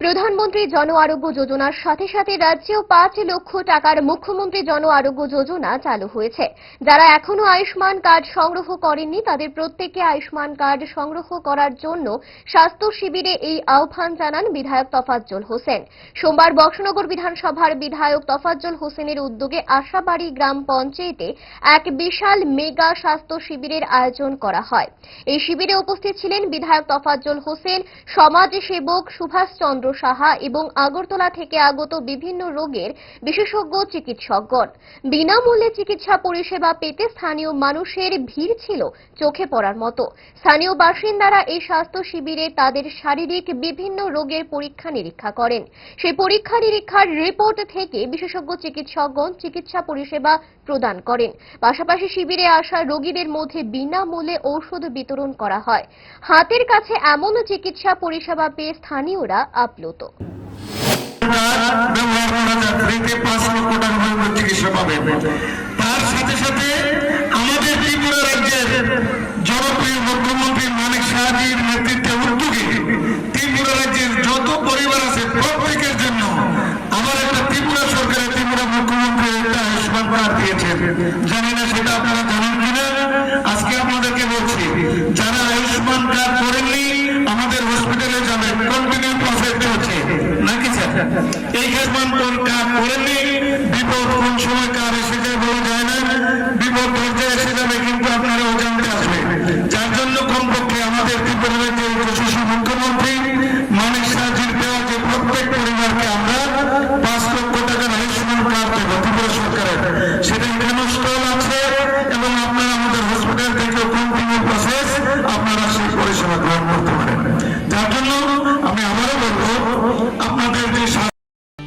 প্রধানমন্ত্রী জন আরোগ্য যোজনার সাথে সাথে রাজ্যেও পাঁচ লক্ষ টাকার মুখ্যমন্ত্রী জন আরোগ্য যোজনা চালু হয়েছে। যারা এখনও আয়ুষ্মান কার্ড সংগ্রহ করেননি, তাদের প্রত্যেককে আয়ুষ্মান কার্ড সংগ্রহ করার জন্য স্বাস্থ্য শিবিরে এই আহ্বান জানান বিধায়ক তফাজ্জল হোসেন। সোমবার বক্সনগর বিধানসভার বিধায়ক তফাজ্জল হোসেনের উদ্যোগে আশাবাড়ি গ্রাম পঞ্চায়েতে এক বিশাল মেগা স্বাস্থ্য শিবিরের আয়োজন করা হয়। এই শিবিরে উপস্থিত ছিলেন বিধায়ক তফাজ্জল হোসেন সমাজ সেবক সুভাষ চন্দ্র সাহা এবং আগরতলা থেকে আগত বিভিন্ন রোগের বিশেষজ্ঞ চিকিৎসকগণ। বিনামূল্যে চিকিৎসা পরিষেবা পেতে স্থানীয় মানুষের ভিড় ছিল চোখে পড়ার মতো। স্থানীয় বাসিন্দারা এই স্বাস্থ্য শিবিরে তাদের শারীরিক বিভিন্ন রোগের পরীক্ষা নিরীক্ষা করেন। সেই পরীক্ষা নিরীক্ষার রিপোর্ট থেকে বিশেষজ্ঞ চিকিৎসকগণ চিকিৎসা পরিষেবা প্রদান করেন। পাশাপাশি শিবিরে আসা রোগীদের মধ্যে বিনামূল্যে ঔষধ বিতরণ করা হয়। হাতের কাছে এমন চিকিৎসা পরিষেবা পেয়ে স্থানীয়রা আপ্লুত পাবে। তার সাথে সাথে আমাদের ত্রিপুরা রাজ্যের জনপ্রিয় মুখ্যমন্ত্রী মানিক সাহাজির নেতৃত্বে উদ্যোগে ত্রিপুরা রাজ্যের যত পরিবার আছে প্রত্যেকের জন্য আমার একটা ত্রিপুরা সরকারের ত্রিপুরা মুখ্যমন্ত্রী একটা আয়ুষ্মান কার্ড দিয়েছেন জানি না সেটা আপনারা জানেন কিনা আজকে আপনাদেরকে বলছি যারা আয়ুষ্মান কার্ড করেননি আমাদের হসপিটালে যাবেন কন্টিনিউ প্রসেস চলছে নাকি স্যার এই কাজ করেননি বিপদ কোন সময় কার এসে যায় বলা যায় না বিপদ ধৈর্য এসে যাবে কিন্তু আপনারা অজান্তে আসবে যার জন্য কমপক্ষে আমাদের ত্রিপুরা রাজ্যের যশস্বী মুখ্যমন্ত্রী মানিক সাহাজির দেওয়া যে প্রত্যেক পরিবারকে আমরা পাঁচ লক্ষ টাকার আয়ুষ্মান কার্ড দেবো ত্রিপুরা সরকারের সেটা এখানে স্টল আছে এবং আপনারা আমাদের হসপিটাল থেকে কন্টিনিউ প্রসেস আপনারা সেই পরিষেবা গ্রহণ করতে পারেন যার জন্য আমি আবারও বলব আপনাদের যে স্বাস্থ্য